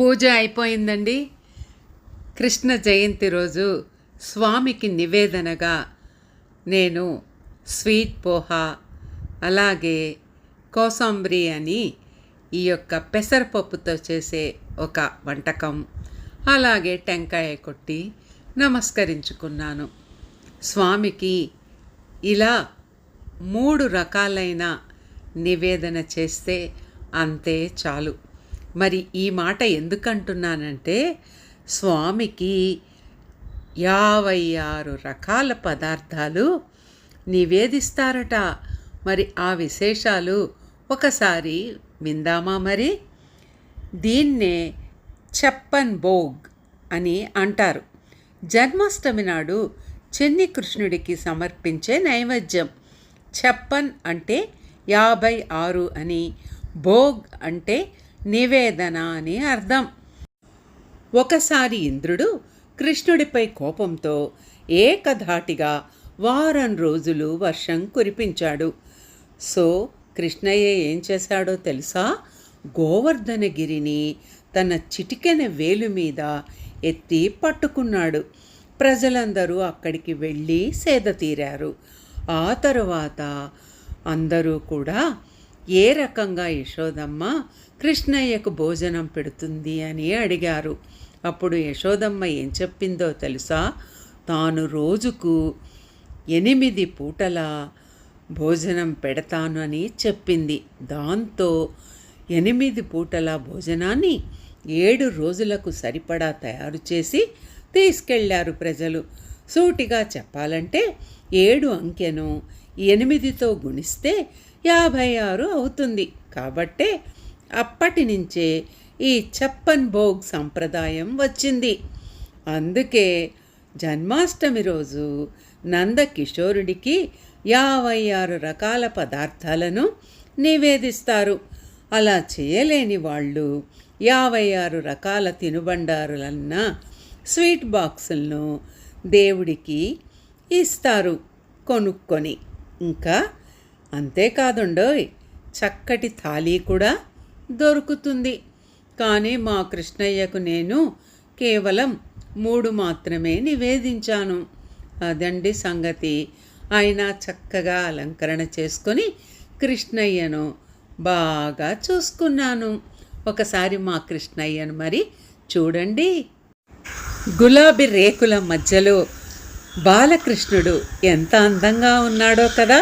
పూజ అయిపోయిందండి. కృష్ణ జయంతి రోజు స్వామికి నివేదనగా నేను స్వీట్ పోహా అలాగే కోసాంబ్రి అని ఈ యొక్క పెసరపప్పుతో చేసే ఒక వంటకం అలాగే టెంకాయ కొట్టి నమస్కరించుకున్నాను. స్వామికి ఇలా మూడు రకాలైన నివేదన చేస్తే అంతే చాలు. మరి ఈ మాట ఎందుకంటున్నానంటే స్వామికి యాభై ఆరు రకాల పదార్థాలు నివేదిస్తారట. మరి ఆ విశేషాలు ఒకసారి విందామా మరి? దీన్నే చెప్పన్ భోగ్ అని అంటారు. జన్మాష్టమి నాడు చెన్ని కృష్ణుడికి సమర్పించే నైవేద్యం చెప్పన్ అంటే యాభై ఆరు అని భోగ్ అంటే నివేదన అని అర్థం. ఒకసారి ఇంద్రుడు కృష్ణుడిపై కోపంతో ఏకధాటిగా వారం రోజులు వర్షం కురిపించాడు. సో కృష్ణయ్య ఏం చేశాడో తెలుసా? గోవర్ధనగిరిని తన చిటికెన వేలు మీద ఎత్తి పట్టుకున్నాడు. ప్రజలందరూ అక్కడికి వెళ్ళి సేద తీరారు. ఆ తరువాత అందరూ కూడా ఏ రకంగా యశోదమ్మ కృష్ణయ్యకు భోజనం పెడుతుంది అని అడిగారు. అప్పుడు యశోదమ్మ ఏం చెప్పిందో తెలుసా? తాను రోజుకు ఎనిమిది పూటల భోజనం పెడతాను అని చెప్పింది. దాంతో ఎనిమిది పూటల భోజనాన్ని ఏడు రోజులకు సరిపడా తయారు చేసి తీసుకెళ్ళారు ప్రజలు. సూటిగా చెప్పాలంటే ఏడు అంకెను ఎనిమిదితో గుణిస్తే యాభై ఆరు అవుతుంది. కాబట్టే అప్పటి నుంచే ఈ చప్పన్ భోగ్ సంప్రదాయం వచ్చింది. అందుకే జన్మాష్టమి రోజు నందకిషోరుడికి యాభై ఆరు రకాల పదార్థాలను నివేదిస్తారు. అలా చేయలేని వాళ్ళు యాభై ఆరు రకాల తినుబండారులన్న స్వీట్ బాక్సులను దేవుడికి ఇస్తారు కొనుక్కొని. ఇంకా అంతేకాదుండోయ్ చక్కటి థాలీ కూడా దొరుకుతుంది. కానీ మా కృష్ణయ్యకు నేను కేవలం మూడు మాత్రమే నివేదించాను. అదండి సంగతి. ఆయన చక్కగా అలంకరణ చేసుకొని కృష్ణయ్యను బాగా చూసుకున్నాను. ఒకసారి మా కృష్ణయ్యను మరి చూడండి. గులాబీ రేకుల మధ్యలో బాలకృష్ణుడు ఎంత అందంగా ఉన్నాడో కదా!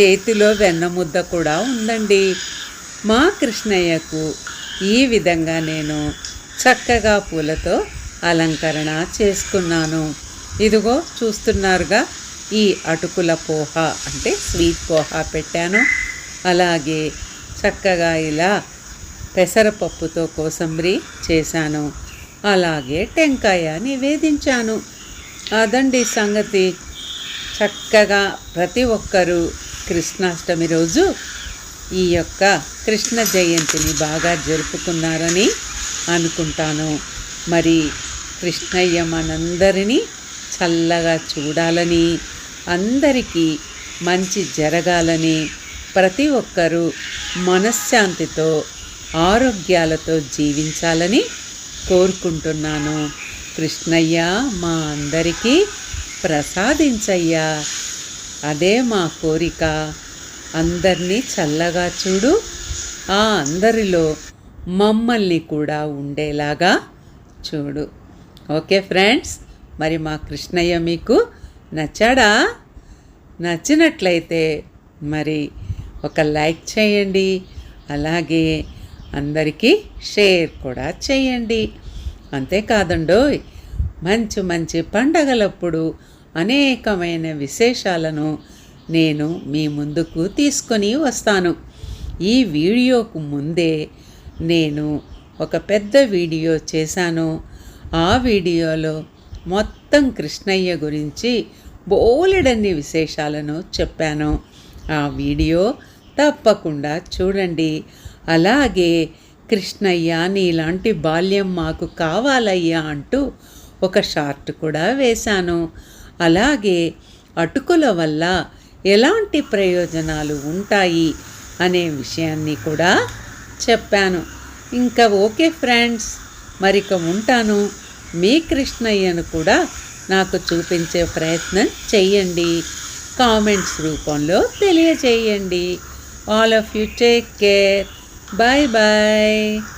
చేతిలో వెన్నముద్ద కూడా ఉందండి. మా కృష్ణయ్యకు ఈ విధంగా నేను చక్కగా పూలతో అలంకరణ చేసుకున్నాను. ఇదిగో చూస్తున్నారుగా ఈ అటుకుల పోహ అంటే స్వీట్ పోహ పెట్టాను. అలాగే చక్కగా ఇలా పెసరపప్పుతో కోసంబరి చేశాను. అలాగే టెంకాయ నివేదించాను. అదండి సంగతి. చక్కగా ప్రతి ఒక్కరూ కృష్ణాష్టమి రోజు ఈ యొక్క కృష్ణ జయంతిని బాగా జరుపుకున్నారని అనుకుంటాను. మరి కృష్ణయ్య మనందరినీ చల్లగా చూడాలని అందరికీ మంచి జరగాలని ప్రతి ఒక్కరూ మనశ్శాంతితో ఆరోగ్యాలతో జీవించాలని కోరుకుంటున్నాను. కృష్ణయ్య మా అందరికీ ప్రసాదించయ్యా. అదే మా కోరిక. అందరినీ చల్లగా చూడు. ఆ అందరిలో మమ్మల్ని కూడా ఉండేలాగా చూడు. ఓకే ఫ్రెండ్స్ మరి మా కృష్ణయ్య మీకు నచ్చాడా? నచ్చినట్లయితే మరి ఒక లైక్ చేయండి. అలాగే అందరికీ షేర్ కూడా చేయండి. అంతేకాదండోయ్ మంచి మంచి పండగలప్పుడు అనేకమైన విశేషాలను నేను మీ ముందుకు తీసుకొని వస్తాను. ఈ వీడియోకు ముందే నేను ఒక పెద్ద వీడియో చేశాను. ఆ వీడియోలో మొత్తం కృష్ణయ్య గురించి బోలెడన్ని విశేషాలను చెప్పాను. ఆ వీడియో తప్పకుండా చూడండి. అలాగే కృష్ణయ్య నీలాంటి బాల్యం మాకు కావాలయ్యా అంటూ ఒక షార్ట్ కూడా వేశాను. అలాగే అటుకుల వల్ల ఎలాంటి ప్రయోజనాలు ఉంటాయి అనే విషయాన్ని కూడా చెప్పాను. ఇంకా ఓకే ఫ్రెండ్స్ మరిక ఉంటాను. మీ కృష్ణయ్యను కూడా నాకు చూపించే ప్రయత్నం చేయండి కామెంట్స్ రూపంలో తెలియచేయండి all of you take care. Bye bye